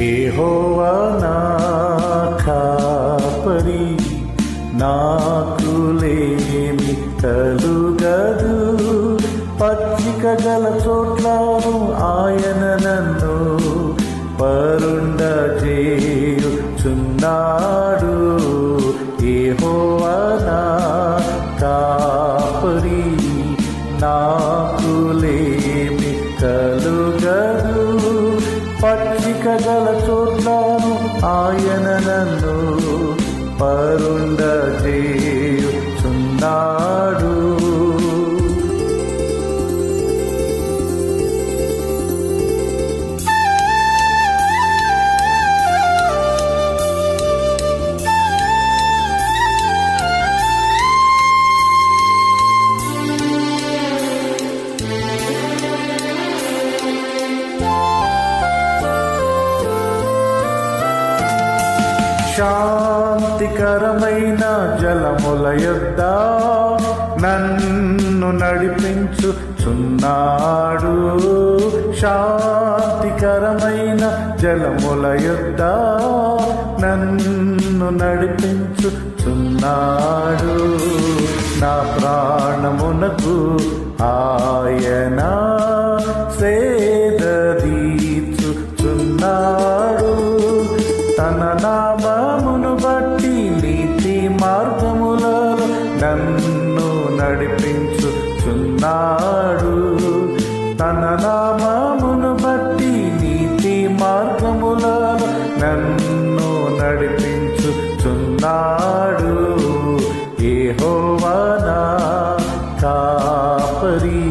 ఏహోవా నా కాపరి నాకు లేమి కలుగదు పచ్చిక గల చోట్లను ఆయన నన్ను పరుండ చేయుచున్నాడు ఏహోవా నా కాపరి నాకు గల చోట్లను ఆయన నన్ను పరుండ చేయుచున్నాడు శాంతికరమైన జలముల యొద్ద నన్ను నడిపించు చున్నాడు. శాంతికరమైన జలముల యొద్ద నన్ను నడిపించు చున్నాడు. నా ప్రాణమునకు ఆయన సేదీచుచున్నాడు తన నామ నడిపించుచున్నాడు. తన నామమును బట్టి నీతి మార్గములలో నన్ను నడిపించుచున్నాడు. ఏహోవనా కాపరి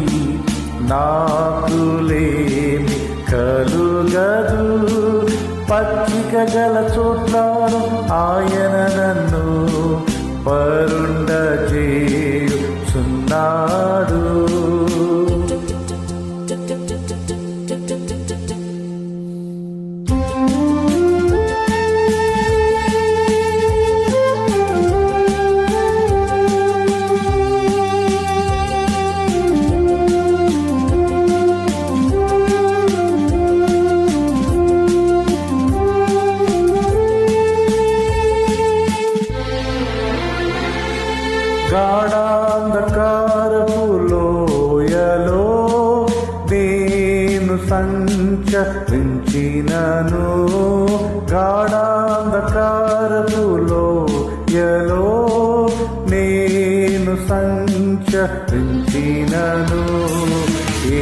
నాకు లేమి కలుగదు. పచ్చిక గల చోట్లను ఆయన నన్ను పరుండ చేయుచున్నాడు సంచరించినను గాఢాంధకారములో ఎలో నేను సంచరించినను ఏ